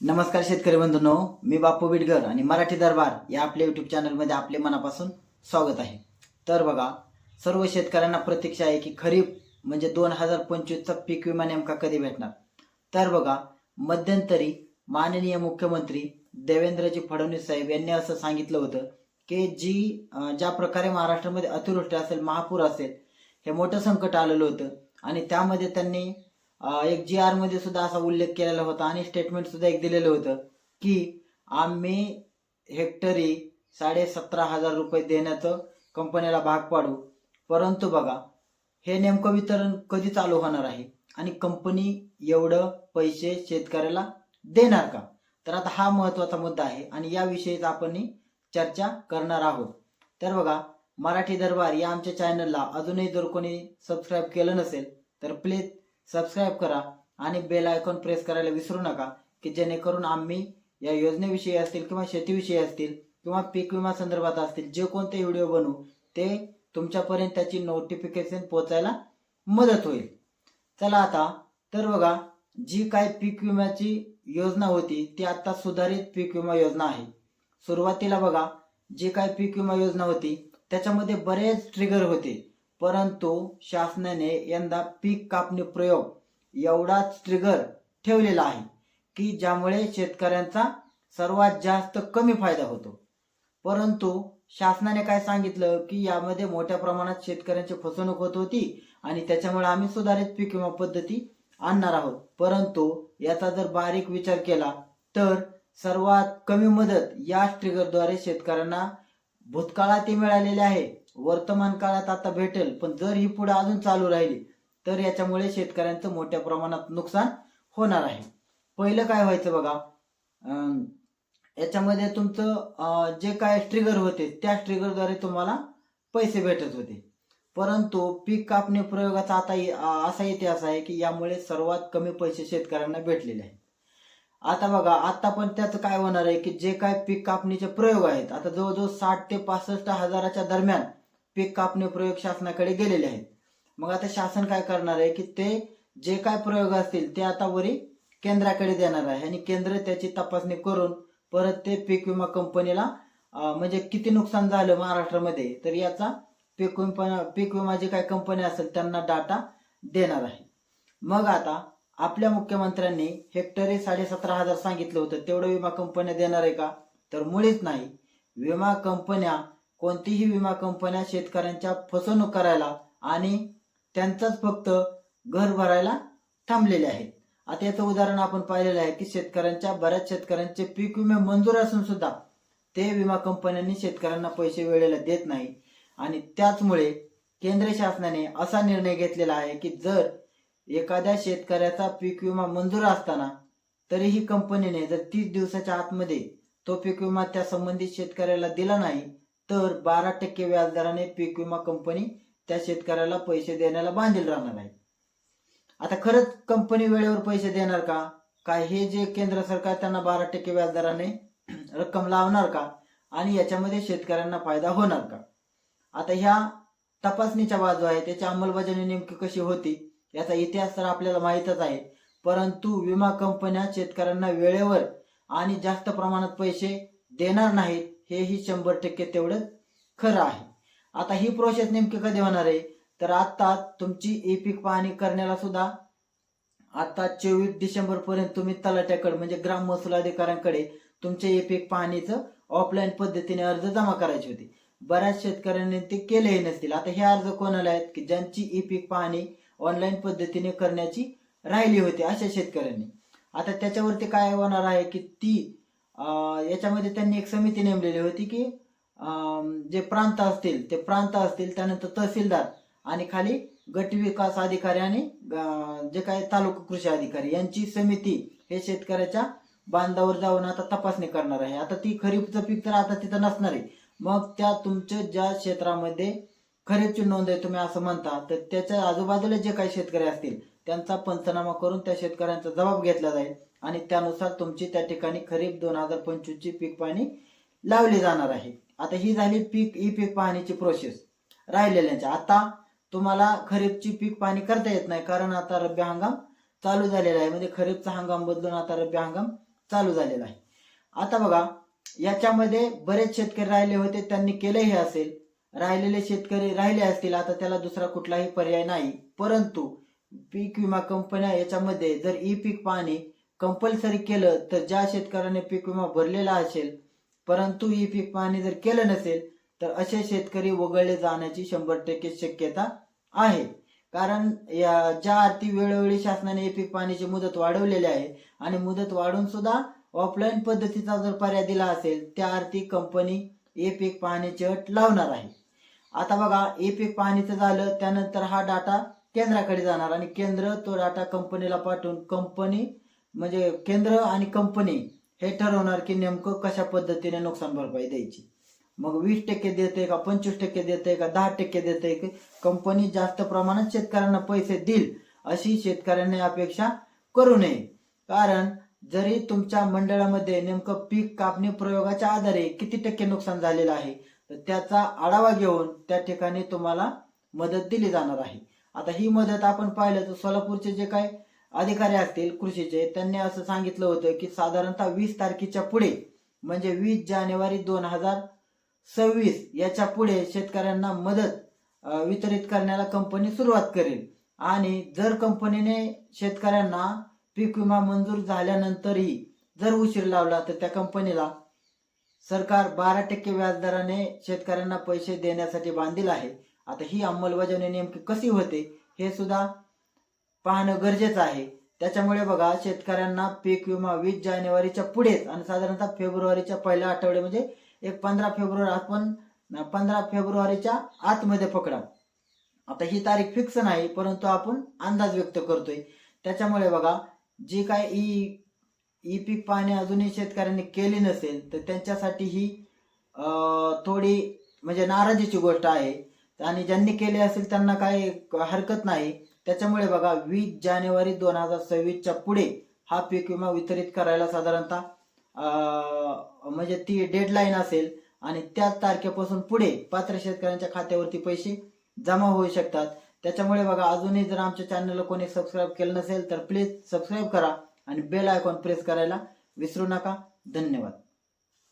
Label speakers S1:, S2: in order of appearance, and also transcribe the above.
S1: नमस्कार शेतकरी बंधूंनो मी बापू बिडगर आणि मराठी दरबार या आपल्या युट्यूब चॅनलमध्ये आपले मनापासून स्वागत आहे. तर बघा सर्व शेतकऱ्यांना प्रतीक्षा आहे की खरीप म्हणजे दोन हजार पंचवीसचा पीक विमा नेमका कधी भेटणार? तर बघा मध्यंतरी माननीय मुख्यमंत्री देवेंद्रजी फडणवीस साहेब यांनी असं सांगितलं होतं की जी ज्या प्रकारे महाराष्ट्रामध्ये अतिवृष्टी असेल महापूर असेल हे मोठं संकट आलेलं होतं आणि त्यामध्ये त्यांनी एक जी आरमध्ये सुद्धा असा उल्लेख केलेला होता आणि स्टेटमेंट सुद्धा एक दिलेलं होतं की आम्ही हेक्टरी साडे सतरा हजार रुपये देण्याचं कंपनीला भाग पाडू. परंतु बघा हे नेमकं वितरण कधी चालू होणार आहे? आणि कंपनी एवढं पैसे शेतकऱ्याला देणार का? तर आता हा महत्त्वाचा मुद्दा आहे आणि याविषयीच आपण चर्चा करणार आहोत. तर बघा मराठी दरबार या आमच्या चॅनलला अजूनही जर कोणी सबस्क्राईब केलं नसेल तर प्लीज सबस्क्राईब करा आणि बेल आयकॉन प्रेस करायला विसरू नका की जेणेकरून आम्ही या योजनेविषयी असतील किंवा शेतीविषयी असतील किंवा पीक विमा संदर्भात असतील जे कोणते व्हिडिओ बनवू ते तुमच्यापर्यंत त्याची नोटिफिकेशन पोचायला मदत होईल. चला आता तर बघा जी काय पीक विम्याची योजना होती ती आता सुधारित पीक विमा योजना आहे. सुरुवातीला बघा जी काय पीक विमा योजना होती त्याच्यामध्ये बरेच ट्रिगर होते. परंतु शासनाने यंदा पीक कापणी प्रयोग एवढाच ट्रिगर ठेवलेला आहे की ज्यामुळे शेतकऱ्यांचा सर्वात जास्त कमी फायदा होतो. परंतु शासनाने काय सांगितलं की यामध्ये मोठ्या प्रमाणात शेतकऱ्यांची फसवणूक होत होती आणि त्याच्यामुळे आम्ही सुधारित पीक विमा पद्धती आणणार आहोत. परंतु याचा जर बारीक विचार केला तर सर्वात कमी मदत या ट्रिगरद्वारे शेतकऱ्यांना भूतकाळात मिळालेली आहे. वर्तमान काळात आता भेटेल पण जर ही पुढे अजून चालू राहिली तर याच्यामुळे शेतकऱ्यांचं मोठ्या प्रमाणात नुकसान होणार आहे. पहिलं काय व्हायचं बघा याच्यामध्ये तुमचं जे काय ट्रिगर होते त्या ट्रिगरद्वारे तुम्हाला पैसे भेटत होते. परंतु पीक कापणी प्रयोगाचा आता असा इतिहास आहे की यामुळे सर्वात कमी पैसे शेतकऱ्यांना भेटलेले आहेत. आता बघा आता पण त्याचं काय होणार आहे की जे काय पीक कापणीचे प्रयोग आहेत आता जवळजवळ साठ ते पासष्ट हजाराच्या दरम्यान पीक कापणी प्रयोग शासनाकडे गेलेले आहेत. मग आता शासन काय करणार आहे की ते जे काय प्रयोग असतील ते आता वरी केंद्राकडे देणार आहे आणि केंद्र त्याची तपासणी करून परत ते पीक विमा कंपनीला म्हणजे किती नुकसान झालं महाराष्ट्रामध्ये तर याचा पीक विमा पीक विमा जे काही कंपनी असेल त्यांना डाटा देणार आहे. मग आता आपल्या मुख्यमंत्र्यांनी हेक्टरी साडेसतरा हजार सांगितलं होतं तेवढं विमा कंपन्या देणार आहे का? तर मुळीच नाही. विमा कंपन्या कोणतीही विमा कंपन्या शेतकऱ्यांच्या फसवणूक करायला आणि त्यांचाच फक्त घर भरायला थांबलेले आहेत. आता याचं उदाहरण आपण पाहिलेलं आहे की शेतकऱ्यांच्या बऱ्याच शेतकऱ्यांचे पीक विमे मंजूर असून सुद्धा ते विमा कंपन्यांनी शेतकऱ्यांना पैसे वेळेला देत नाही. आणि त्याचमुळे केंद्र शासनाने असा निर्णय घेतलेला आहे की जर एखाद्या शेतकऱ्याचा पीक विमा मंजूर असताना तरीही कंपनीने जर तीस दिवसाच्या आतमध्ये तो पीक विमा त्या संबंधित शेतकऱ्याला दिला नाही तर बारा टक्के व्याजदराने पीक विमा कंपनी त्या शेतकऱ्याला पैसे देण्याला बांधील राहणार आहे आता खरंच कंपनी वेळेवर पैसे देणार का? काय हे जे केंद्र सरकार त्यांना बारा टक्के व्याजदराने रक्कम लावणार का? आणि याच्यामध्ये शेतकऱ्यांना फायदा होणार का? आता ह्या तपासणीच्या बाजू आहे त्याची अंमलबजावणी नेमकी कशी होती याचा इतिहास तर आपल्याला माहीतच आहे. परंतु विमा कंपन्या शेतकऱ्यांना वेळेवर आणि जास्त प्रमाणात पैसे देणार नाहीत हेही शंभर टक्के तेवढं खरं आहे. आता ही प्रोसेस नेमकी कधी होणार आहे? तर आता तुमची ई पीक पाहणी करण्याला सुद्धा आता चोवीस डिसेंबर पर्यंत तुम्ही तलाट्याकडे म्हणजे ग्राम महसूल अधिकाऱ्यांकडे तुमच्या ई पीक पाहणीचं ऑफलाईन पद्धतीने अर्ज जमा करायचे होते. बऱ्याच शेतकऱ्यांनी ते केलेही नसतील. आता हे अर्ज कोणाला आहेत? की ज्यांची ई पीक पाहणी ऑनलाईन पद्धतीने करण्याची राहिली होती अशा शेतकऱ्यांनी. आता त्याच्यावरती काय होणार आहे? की ती याच्यामध्ये त्यांनी एक समिती नेमलेली होती की जे प्रांत असतील ते प्रांत असतील त्यानंतर तहसीलदार आणि खाली गट विकास अधिकारी आणि जे काय तालुका कृषी अधिकारी यांची समिती हे शेतकऱ्याच्या बांधावर जाऊन आता तपासणी करणार आहे. आता ती खरीपचं पीक तर आता तिथं नसणार आहे. मग त्या तुमच्या ज्या क्षेत्रामध्ये खरीपची नोंद आहे तुम्ही असं म्हणता तर त्याच्या आजूबाजूला जे काही शेतकरी असतील त्यांचा पंचनामा करून त्या शेतकऱ्यांचा जबाब घेतला जाईल आणि त्यानुसार तुमची त्या ठिकाणी खरीप दोन हजार पंचवीस ची पीक पाहणी लावली जाणार आहे. आता ही झाली पीक ई पीक पाहणीची प्रोसेस राहिलेल्यांच्या आता तुम्हाला खरीपची पीक पाहणी करता येत नाही कारण आता रब्बी हंगाम चालू झालेला आहे. म्हणजे खरीपचा हंगाम बदलून आता रब्बी हंगाम चालू झालेला आहे. आता बघा याच्यामध्ये बरेच शेतकरी राहिले होते त्यांनी केलंही असेल. राहिलेले शेतकरी राहिले असतील आता त्याला दुसरा कुठलाही पर्याय नाही. परंतु पीक विमा कंपन्या याच्यामध्ये जर ई पीक पाहणी कंपल्सरी केलं तर ज्या शेतकऱ्याने पीक विमा भरलेला असेल परंतु ई पीक पाहणी जर केलं नसेल तर असे शेतकरी वगळले जाण्याची शंभर टक्के शक्यता आहे. कारण या ज्या अर्थी वेळोवेळी शासनाने ई पीक पाहणीची मुदत वाढवलेली आहे आणि मुदत वाढून सुद्धा ऑफलाईन पद्धतीचा जर पर्याय दिला असेल त्या अर्थी कंपनी ई पीक पाहणीची अट लावणार आहे. आता बघा ई पीक पाहणीचं झालं त्यानंतर हा डाटा केंद्राकडे जाणार आणि केंद्र तो डाटा कंपनीला पाठवून कंपनी म्हणजे केंद्र आणि कंपनी हे ठरवणार की नेमकं कशा पद्धतीने नुकसान भरपाई द्यायची. मग वीस टक्के देते का पंचवीस टक्के देते का दहा टक्के देते की कंपनी जास्त प्रमाणात शेतकऱ्यांना पैसे देईल अशी शेतकऱ्यांनी अपेक्षा करू नये. कारण जरी तुमच्या मंडळामध्ये नेमकं पीक कापणी प्रयोगाच्या आधारे किती टक्के नुकसान झालेलं आहे तर त्याचा आढावा घेऊन त्या ठिकाणी तुम्हाला मदत दिली जाणार आहे. आता ही मदत आपण पाहिलं तर सोलापूरचे जे काय अधिकारी असतील कृषीचे त्यांनी असं सांगितलं होतं की साधारणतः वीस तारखेच्या पुढे म्हणजे वीस जानेवारी दोन हजार सव्वीस याच्यापुढे शेतकऱ्यांना मदत वितरित करण्याला कंपनी सुरुवात करेल. आणि जर कंपनीने शेतकऱ्यांना पीक विमा मंजूर झाल्यानंतरही जर उशीर लावला तर त्या कंपनीला सरकार बारा टक्के व्याजदराने शेतकऱ्यांना पैसे देण्यासाठी बांधील आहे. आता ही अंमलबजावणी नेमकी कशी होते हे सुद्धा पाहणं गरजेचं आहे. त्याच्यामुळे बघा शेतकऱ्यांना पीक विमा वीस जानेवारीच्या पुढेच आणि साधारणतः फेब्रुवारीच्या पहिल्या आठवडे म्हणजे एक पंधरा फेब्रुवारी आपण पंधरा फेब्रुवारीच्या आतमध्ये पकडा. आता ही तारीख फिक्स नाही परंतु आपण अंदाज व्यक्त करतोय. त्याच्यामुळे बघा जी काय ई ई पीक पाहणी अजूनही शेतकऱ्यांनी केली नसेल तर त्यांच्यासाठी ही थोडी म्हणजे नाराजीची गोष्ट आहे. आणि ज्यांनी केले असेल त्यांना काही हरकत नाही. त्याच्यामुळे बघा वीस जानेवारी दोन हजार सव्वीसच्या पुढे हा पीक विमा वितरित करायला साधारणतः अं, म्हणजे ती डेडलाईन असेल आणि त्याच तारखेपासून पुढे पात्र शेतकऱ्यांच्या खात्यावरती पैसे जमा होऊ शकतात. त्याच्यामुळे बघा अजूनही जर आमच्या चॅनलला कोणी सबस्क्राईब केलं नसेल तर प्लीज सबस्क्राईब करा आणि बेल आयकॉन प्रेस करायला विसरू नका. धन्यवाद.